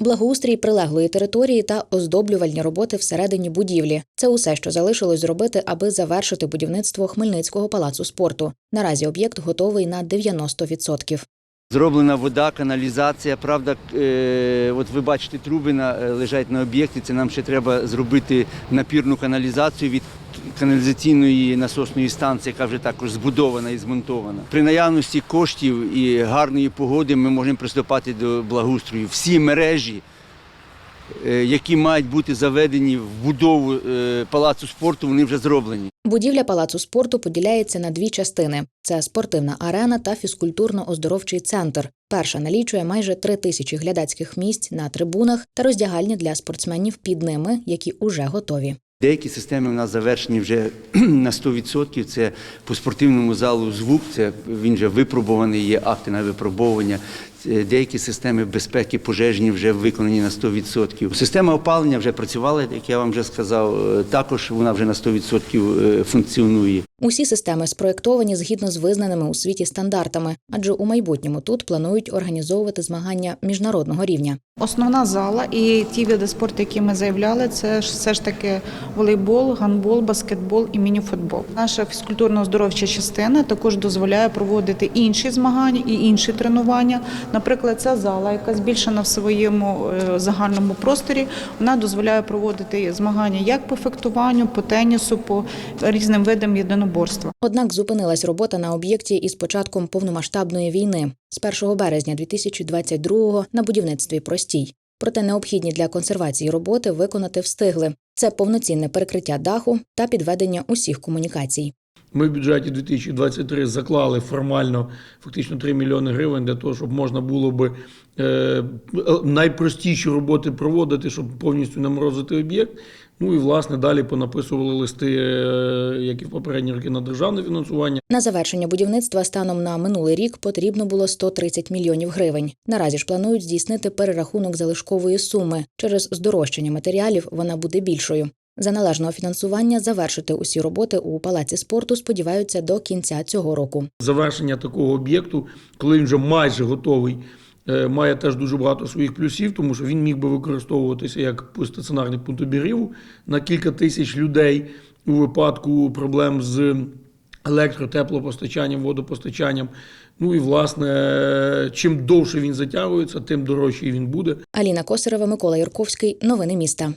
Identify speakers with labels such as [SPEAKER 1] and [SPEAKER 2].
[SPEAKER 1] Благоустрій прилеглої території та оздоблювальні роботи всередині будівлі це усе, що залишилось зробити, аби завершити будівництво Хмельницького палацу спорту. Наразі об'єкт готовий на 90%.
[SPEAKER 2] Зроблена вода, каналізація. Правда, е, от ви бачите, труби на, е, лежать на об'єкті. Це нам ще треба зробити напірну каналізацію від каналізаційної насосної станції, яка вже також збудована і змонтована. При наявності коштів і гарної погоди ми можемо приступати до благоустрою. Всі мережі, е, які мають бути заведені в будову е, палацу спорту, вони вже зроблені.
[SPEAKER 1] Будівля палацу спорту поділяється на дві частини: це спортивна арена та фізкультурно-оздоровчий центр. Перша налічує майже три тисячі глядацьких місць на трибунах та роздягальні для спортсменів під ними, які уже готові.
[SPEAKER 2] Деякі системи у нас завершені вже на 100%. Це по спортивному залу звук, це він вже випробуваний, є акти на випробовування. Деякі системи безпеки пожежні вже виконані на 100%. Система опалення вже працювала, як я вам вже сказав. е, Також вона вже на 100% е, функціонує.
[SPEAKER 1] Усі системи спроєктовані згідно з визнаними у світі стандартами, адже у майбутньому тут планують організовувати змагання міжнародного рівня.
[SPEAKER 3] Основна зала і ті види спорту, які ми заявляли, це все ж таки волейбол, гандбол, баскетбол і мініфутбол. Наша фізкультурно-оздоровча частина також дозволяє проводити інші змагання і інші тренування. Наприклад, ця зала, яка збільшена в своєму е, загальному просторі, вона дозволяє проводити змагання як по фехтуванню, по тенісу, по різним видам єдиноборства.
[SPEAKER 1] Однак зупинилась робота на об'єкті із початком повномасштабної війни з 1 березня 2022-го на будівництві простій. Проте необхідні для консервації роботи виконати встигли. Це повноцінне перекриття даху та підведення усіх комунікацій.
[SPEAKER 4] Ми в бюджеті 2023 заклали формально фактично 3 мільйони гривень для того, щоб можна було би е, найпростіші роботи проводити, щоб повністю не морозити об'єкт. Ну і власне далі понаписували листи, е, як і в попередні роки, на державне фінансування.
[SPEAKER 1] На завершення будівництва станом на минулий рік потрібно було 130 мільйонів гривень. Наразі ж планують здійснити перерахунок залишкової суми. Через здорожчання матеріалів вона буде більшою. За належного фінансування завершити усі роботи у палаці спорту сподіваються до кінця цього року.
[SPEAKER 4] Завершення такого об'єкту, коли він вже майже готовий, е, має теж дуже багато своїх плюсів, тому що він міг би використовуватися як стаціонарний пункт обігріву на кілька тисяч людей у випадку проблем з електро, теплопостачанням, водопостачанням. Ну і власне, чим довше він затягується, тим дорожчий він буде.
[SPEAKER 1] Аліна Косарева, Микола Юрковський. Новини міста.